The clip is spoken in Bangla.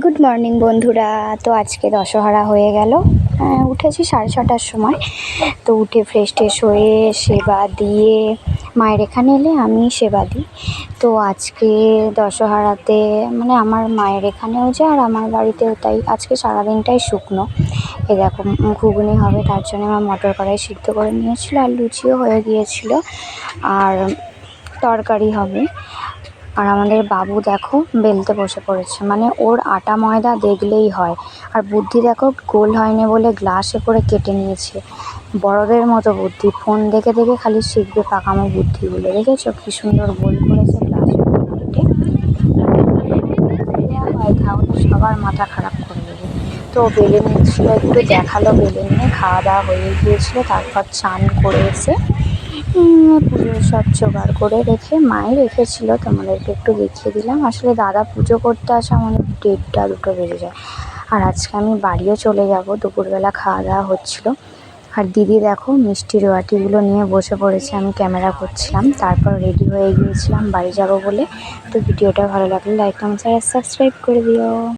গুড মর্নিং বন্ধুরা। তো আজকে দশহরা হয়ে গেল। উঠেছি সাড়ে ছটার সময়। তো উঠে ফ্রেশ ট্রেশ হয়ে সেবা দিয়ে মায়ের এখানে এলে আমি সেবা দিই। তো আজকে দশহরাতে মানে আমার মায়ের এখানেও যে আর আমার বাড়িতেও তাই। আজকে সারাদিনটাই শুকনো। এ দেখো, ঘুগনি হবে, তার জন্য আমার মটর কড়াই সিদ্ধ করে নিয়েছিল আর লুচিও হয়ে গিয়েছিল। আর তরকারি হবে। আর আমাদের বাবু দেখো বেলতে বসে পড়েছে। মানে ওর আটা ময়দা দেখলেই হয়। আর বুদ্ধি দেখো গোল হয়নি বলে গ্লাসে করে কেটে নিয়েছে। বড়দের মতো বুদ্ধি। ফোন দেখে দেখে খালি শিখবে পাকামো বুদ্ধিগুলো। দেখেছ? কি সুন্দর গোল করেছে গ্লাসে কেটে। সবার মাথা খারাপ করে দেবে। তো বেলে নিচ্ছিল একটু দেখাল বেলে নিয়ে। খাওয়া দাওয়া হয়ে গিয়েছিল তারপর চান করে এসে উম, পুজোর সব জোগাড় করে রেখে মায়ে রেখেছিল তোমাদেরকে একটু দেখিয়ে দিলাম। আসলে দাদা পুজো করতে আসা আমাদের দেড়টা, দুটো বেজে যায়। আর আজকে আমি বাড়িও চলে যাব, দুপুরবেলা খাওয়া দাওয়া হচ্ছিল। আর দিদি দেখো মিষ্টির বাটিগুলো নিয়ে বসে পড়েছে, আমি ক্যামেরা করছিলাম। তারপর রেডি হয়ে গিয়েছিলাম, বাড়ি যাব বলে। তো ভিডিওটা ভালো লাগলে লাইক কমেন্ট আর সাবস্ক্রাইব করে দিও।